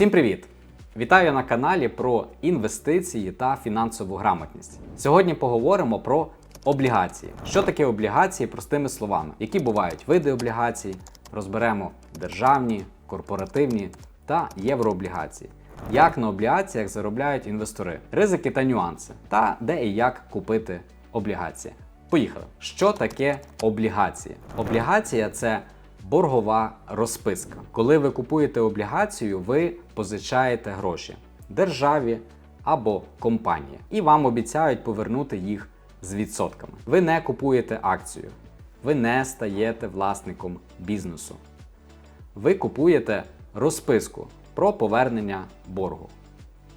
Всім привіт! Вітаю на каналі про інвестиції та фінансову грамотність. Сьогодні поговоримо про облігації. Що таке облігації простими словами? Які бувають види облігацій? Розберемо державні, корпоративні та єврооблігації. Як на облігаціях заробляють інвестори, ризики та нюанси, та де і як купити облігації. Поїхали. Що таке облігація? Облігація це боргова розписка. Коли ви купуєте облігацію, ви позичаєте гроші державі або компанії, і вам обіцяють повернути їх з відсотками. Ви не купуєте акцію, ви не стаєте власником бізнесу. Ви купуєте розписку про повернення боргу.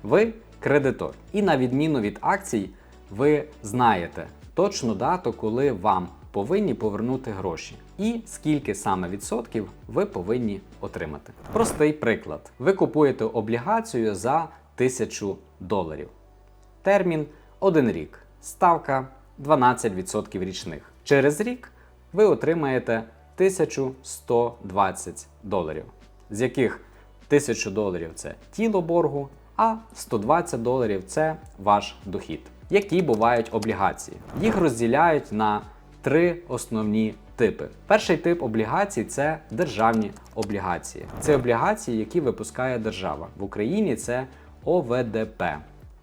Ви кредитор. І на відміну від акцій, ви знаєте точну дату, коли вам повинні повернути гроші, і скільки саме відсотків ви повинні отримати. Простий приклад: ви купуєте облігацію за 1000 доларів. Термін 1 рік. Ставка 12% річних. Через рік ви отримаєте 1120 доларів, з яких 1000 доларів це тіло боргу, а 120 доларів це ваш дохід. Які бувають облігації? Їх розділяють на три основні типи. Перший тип облігацій це державні облігації. Це облігації, які випускає держава. В Україні це ОВДП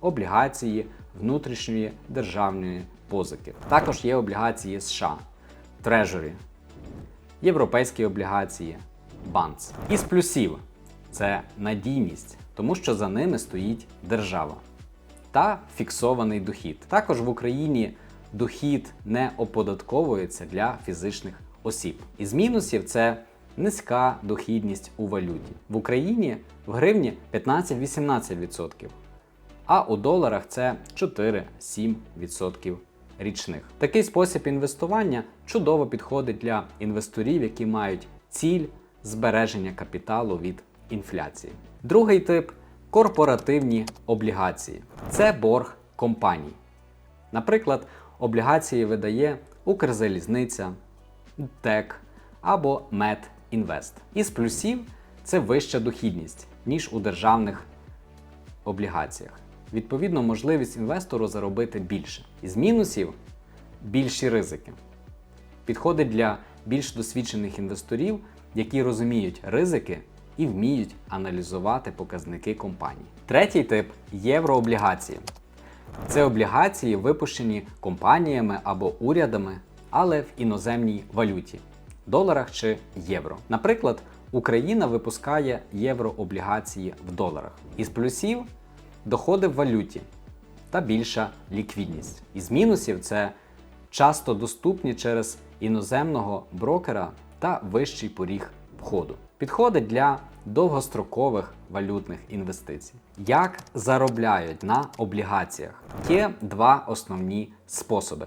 облігації внутрішньої державної позики. Також є облігації США, Treasury, європейські облігації, Банц. Із плюсів це надійність, тому що за ними стоїть держава та фіксований дохід. Також в Україні дохід не оподатковується для фізичних осіб. Із мінусів це низька дохідність у валюті. В Україні в гривні 15-18%, а у доларах це 4-7% річних. Такий спосіб інвестування чудово підходить для інвесторів, які мають ціль збереження капіталу від інфляції. Другий тип корпоративні облігації. Це борг компаній. Наприклад, облігації видає Укрзалізниця, ТЕК або Медінвест. Із плюсів це вища дохідність, ніж у державних облігаціях. Відповідно, можливість інвестору заробити більше. Із мінусів більші ризики. Підходить для більш досвідчених інвесторів, які розуміють ризики і вміють аналізувати показники компаній. Третій тип єврооблігації. Це облігації, випущені компаніями або урядами, але в іноземній валюті доларах чи євро. Наприклад, Україна випускає єврооблігації в доларах. Із плюсів доходи в валюті та більша ліквідність. Із мінусів це часто доступні через іноземного брокера та вищий поріг входу. Підходить для довгострокових валютних інвестицій. Як заробляють на облігаціях? Є два основні способи.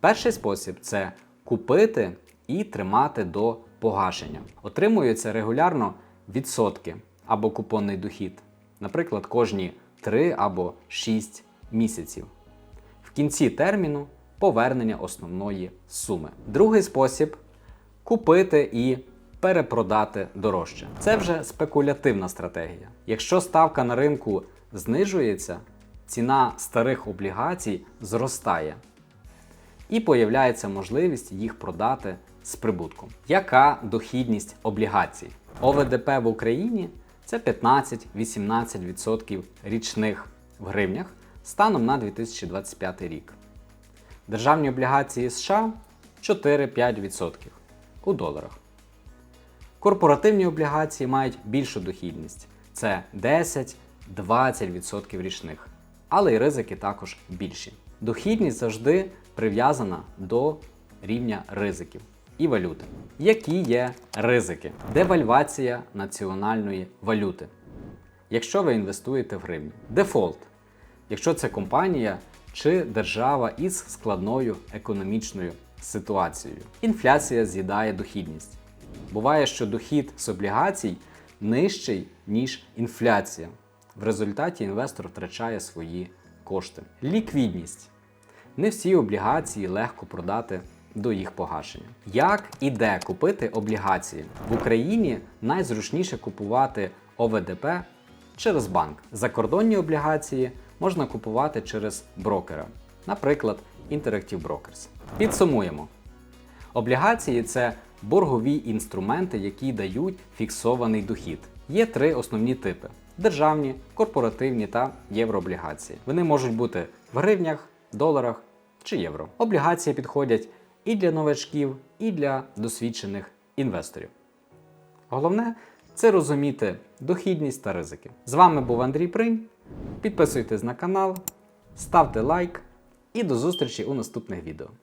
Перший спосіб це купити і тримати до погашення. Отримуються регулярно відсотки або купонний дохід, наприклад, кожні 3 або 6 місяців. В кінці терміну повернення основної суми. Другий спосіб купити і перепродати дорожче. Це вже спекулятивна стратегія. Якщо ставка на ринку знижується, ціна старих облігацій зростає. І появляється можливість їх продати з прибутком. Яка дохідність облігацій? ОВДП в Україні це 15-18% річних в гривнях станом на 2025 рік. Державні облігації США 4-5% у доларах. Корпоративні облігації мають більшу дохідність це 10-20% річних, але й ризики також більші. Дохідність завжди прив'язана до рівня ризиків і валюти. Які є ризики? Девальвація національної валюти. Якщо ви інвестуєте в гривні. Дефолт. Якщо це компанія чи держава із складною економічною ситуацією. Інфляція з'їдає дохідність. Буває, що дохід з облігацій нижчий, ніж інфляція. В результаті інвестор втрачає свої кошти. Ліквідність. Не всі облігації легко продати до їх погашення. Як і де купити облігації? В Україні найзручніше купувати ОВДП через банк. Закордонні облігації можна купувати через брокера, наприклад, Interactive Brokers. Підсумуємо. Облігації це боргові інструменти, які дають фіксований дохід. Є три основні типи: державні, корпоративні та єврооблігації. Вони можуть бути в гривнях, доларах чи євро. Облігації підходять і для новачків, і для досвідчених інвесторів. Головне це розуміти дохідність та ризики. З вами був Андрій Принь. Підписуйтесь на канал, ставте лайк і до зустрічі у наступних відео.